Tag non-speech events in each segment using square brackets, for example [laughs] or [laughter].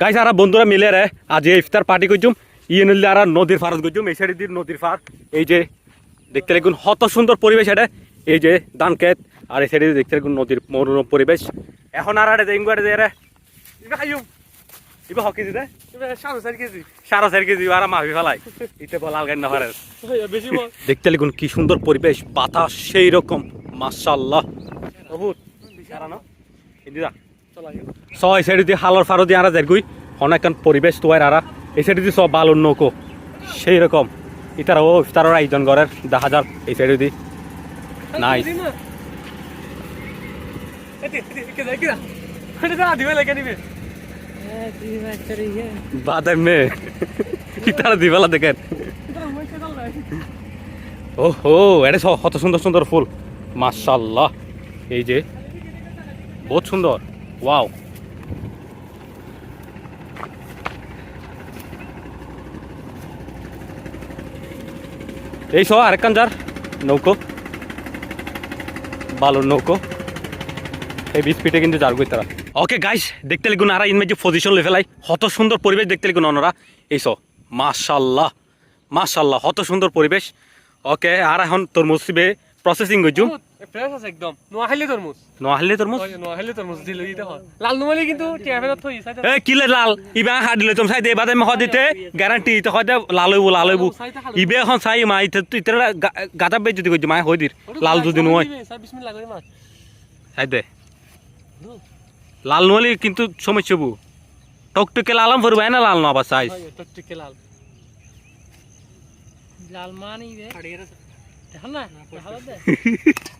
Guys আর বন্ধুরা মিলে রে আজ এই ইফতার পার্টি করছুম। ইয়ে নিলে আর নদীর ফারত করছুম এই সাইডে দিয়ে নদীর ফার এই যে দেখতে লাগুন হত সুন্দর পরিবেশ এটা। এই যে ধান ক্ষেত আর এই সাইডে দেখতে লাগুন নদীর মনোরম পরিবেশ। এখন আর আরে যাইম গাড়ি রে ইবা খাইম ইবা হকি দিতে সাড়ে চার কেজি। আর ফেলাই। ইতে না পারে। দেখতে লাগুন কি সুন্দর পরিবেশ বাতাস সেই রকম মাশাআল্লাহ। অভূত। দা এই সাইড দিয়ে হালর ফারো দিয়ে আরা যাই অনেকক্ষণ পরিবেশ তোয়ার আরা এই সাইড দিয়ে সব বালুর নৌকো। সেই রকম ইতারা ও ইফতারের আয়োজন করার দেখা যার এই সাইড দিয়ে ইতারা দিবেলা দেখেন। ও হো এটা কত সুন্দর সুন্দর ফুল। মাশাল্লাহ। এই যে বহুত সুন্দর ওয়াও এই সব আরেকখান যার নৌকো বালুর নৌকো এই বিচ পিঠে কিন্তু যার গই তারা। ওকে গাইস দেখতে লিখুন আর ইনমে যে পজিশন লে ফেলাই। কত সুন্দর পরিবেশ দেখতে লিখুন অনরা। এই সব মাশাল্লাহ। মাশাল্লাহ কত সুন্দর পরিবেশ। ওকে আর এখন তরমুজ সিবে প্রসেসিং করছু ফ্রেশ আছে একদম। নোয়াখালী তরমুজ। নহলে তরমুজ? নোয়াখালী তরমুজ দিলে দিতে হয় লাল নোমালি কিন্তু টিয়াফেনত থই সাইডে এ কিলে লাল? ইবা হাত দিলে তুমি চাই দে বাদে মহ দিতে গ্যারান্টি ইতে হয় লাল হইব লাল হইব। ইবে এখন চাই মা ইতে তুই ইতে গাতা বে যদি কইছি মা হই দির লাল যদি নয় বিসমিল্লাহ করে দে। লাল নহলে কিন্তু সমস্যা বু। টকটকে লালাম ফুরবাই না লাল নবা সাইজ টকটকে লাল। লাল মানি রে দেখো না দেখা [laughs]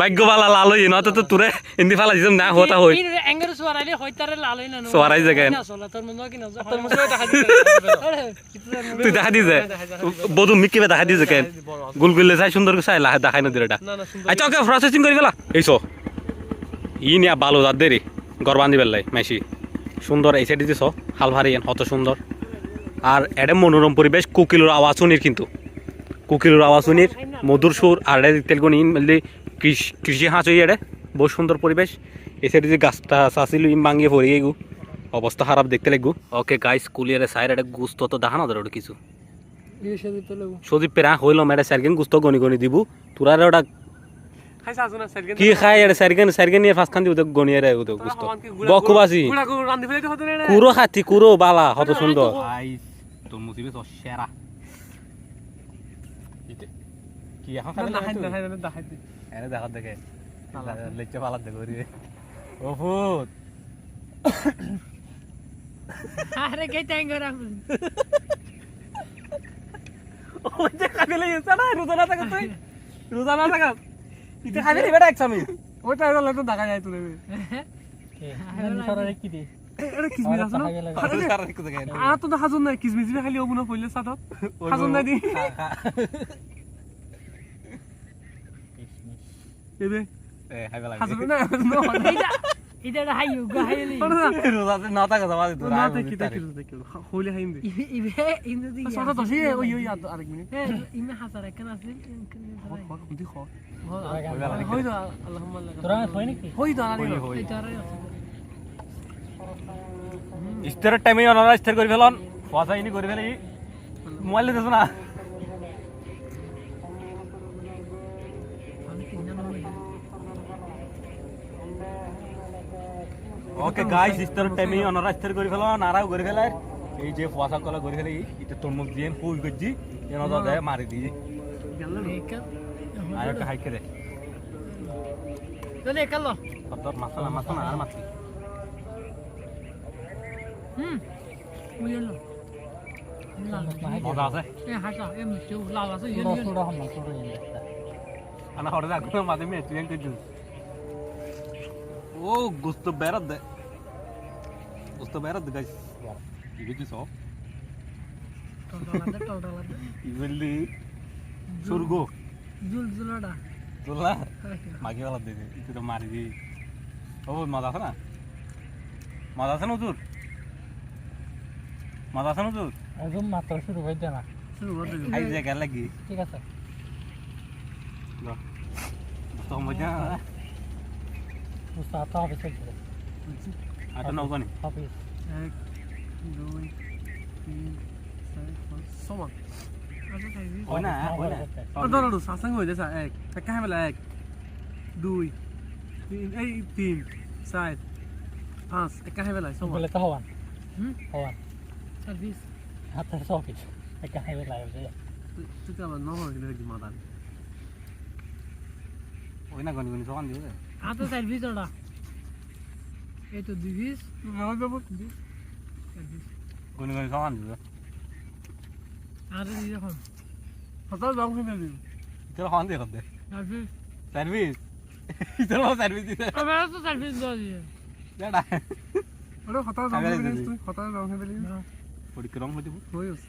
ভাগ্য বালা লাল হই তো তোরে হিন্দি ফালা দিতাম না হতা হই ইন এঙ্গের সোয়ারাইলে হইতারে লাল হই না সোয়ারাই জায়গায়। না সোলা তোর মন কি না। তোর মুসে দেখা দিতে তুই দেখা দিছে? বধু মিকিবে দেখা দিছে কেন? গুলগুলে চাই সুন্দর করে চাই লাহে দেখাই না আচ্ছা ওকে প্রসেসিং করি ই নিয়া বালো যার দেরি গর বান্ধি পেলাই মেসি সুন্দর এই সাইডে দিছ হাল ভারি হত সুন্দর আর এটা মনোরম পরিবেশ কুকিলোর আওয়াজ শুনির কিন্তু। কুকিলোর আওয়াজ শুনির মধুর সুর আর তেলগুন কৃষি কৃষি হাঁচ হই এটা বহু সুন্দর পরিবেশ। এই সাইডে যে গাছটা চাষিল ইম ভাঙিয়ে পড়ে গেগু। অবস্থা খারাপ দেখতে লাগবো। ওকে গাইস কুলিয়ারে সাইড এটা গুস্ত তো দেখা না ধরো কিছু। সদীপ পেরা হইল মেরে সাইকেন গুস্ত গনি গনি দিব। তোরা ওটা খাইছা আছো না সাইকেল কি খাই এটা সাইকেন সাইকেন নিয়ে ফাঁস খান দিব গনিয়ে রে ওদের গুস্ত। বকুবাসি। হতো কুরো খাতি কুরো বালা কত সুন্দর। তোর মুসিবে তো সেরা। কি এখন না এনে দেখা। দেখে লেচে পালা দেখো রে ওহুত আরে কে ট্যাঙ্গো রাখুন ওই যে খাইলে ইচ্ছা না রোজা না থাকা তুই? রোজা না থাকা? ইতে খাইলে বেটা একসামে। দেখা যায় সরারে কি দি এটা কিসমিস আছে না? আর তো দেখা নাই কিসমিস খালি ওগুলো পড়লে সাদত হাজুন নাই দি এবে হাজুন না এটা এটা হাই গো হাইলি না দেখি দেখি দেখি হইলে হাইম দে ইবে ইন্দু দি সাদত আছে ওই ওই আরেক মিনিট ইমে হাসার কেন আছে দি খ হইবা হই দা আল্লাহুম্মা লাক তোরা হয় নাকি হই দা আরে এটা আরে ইস্তের টাইমে অনারা ইস্তের করে ফেলন পয়সা ইনি করে ফেলি মোবাইল দিতেছ না ওকে গাইস ইস্তের টাইমে অনারা ইস্তের করে ফেলন আরাও করে ফেলার এই যে পয়সা কলা করে ফেলে এটা তোর মুখ দিয়ে ফুল গজি এন দাদা মারি দিয়ে আর একটা হাইকে দে চলে কালো কত মাছনা মাছনা আর মাছি হুম বুঝলো মজা আছে এ হাসা এ মিষ্টি লাল আছে ইয়ে টলটলাতে টলটলাতে ইবেলি সুরগো জুল জুলাটা তোলা মাগি গলা দে দে তুই তো মারি দি ও মজা আছে না মজা আছে না তোর মজা আছে না তোর একদম মাত্র শুরু হইতে না শুরু করতে যে গেল লাগি ঠিক আছে তো মজা বুঝতে হবে চলছে আটা নাও জানি হবে এক দুই তিন চারি পাঁচ সমান ওই না ওই না। আর ধরো ধরো সাসাঙ্গ হয়ে যাচ্ছে এক। খাই বেলা এক দুই তিন এই তিন চার পাঁচ। একটা খাই বেলা সমান বলে তো হওয়ান? হওয়ান সার্ভিস হাতে সব কিছু। একটা হাইওয়ে তুই তুই তো আবার নহর কিন্তু হইছি মাদান ওই না গনি গনি সকান দিবে হাতে সার্ভিস ওটা এই তো দুই পিস যাব সকান দিবে এখন দাম দিবি তোর খাওয়ান দিয়ে দে সার্ভিস সার্ভিস তোর সার্ভিস দিতে আমার তো সার্ভিস দেওয়া দিয়ে বেটা ওরে হঠাৎ দাম দিবি। দিস তুই হঠাৎ দাম খেয়ে দিবি না পরিক্রম হয়ে দিব হয়ে গেছে